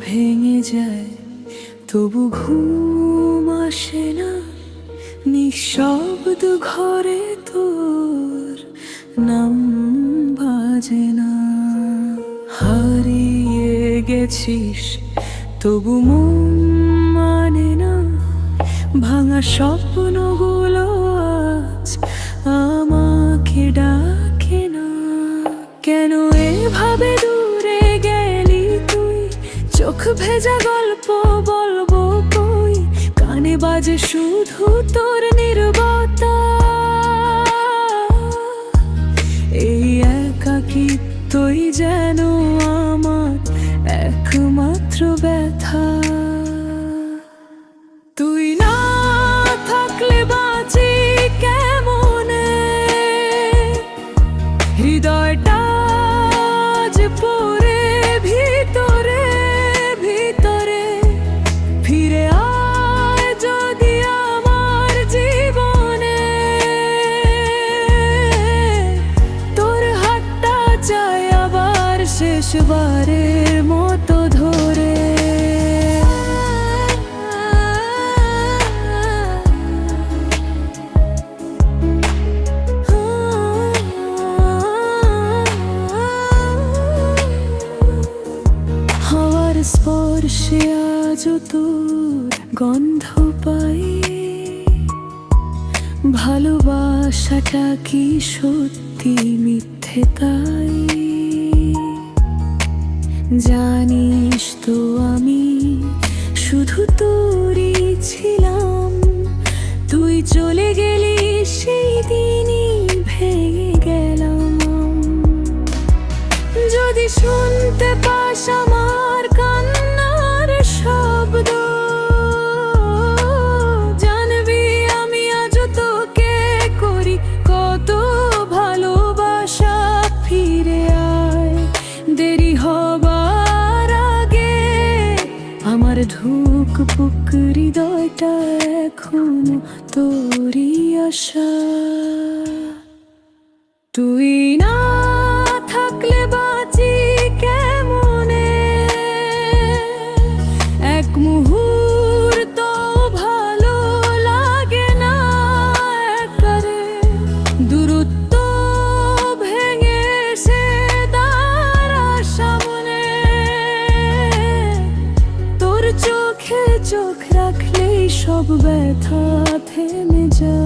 ভেঙে যায়, তবু ঘুম আসে না। নিঃশব্দ ঘরে তোর নাম বাজে না। হারিয়ে গেছিস, তবু মন মানে না। ভাঙা স্বপ্নগুলো আজ আমাকে ডাকে না। কেন এভাবে চোখ ভেজা গল্প বলব কই? কানে বাজে শুধু তোর নির্বতা। এই একাকিত্বই যেন আমার একমাত্র ব্যথা। শেষবারের মতো ধরে। হাওয়ার স্পর্শে আজ তোর গন্ধ পাই। ভালোবাসাটা কি সত্যি মিথ্যে তাই? জানিস তো আমি শুধু তোরই ছিলাম। তুই চলে গেলি আমার ধুক পুক হৃদয়টা এখন তোরই আশা। তুই না সব ব্যথা থেমে যায়।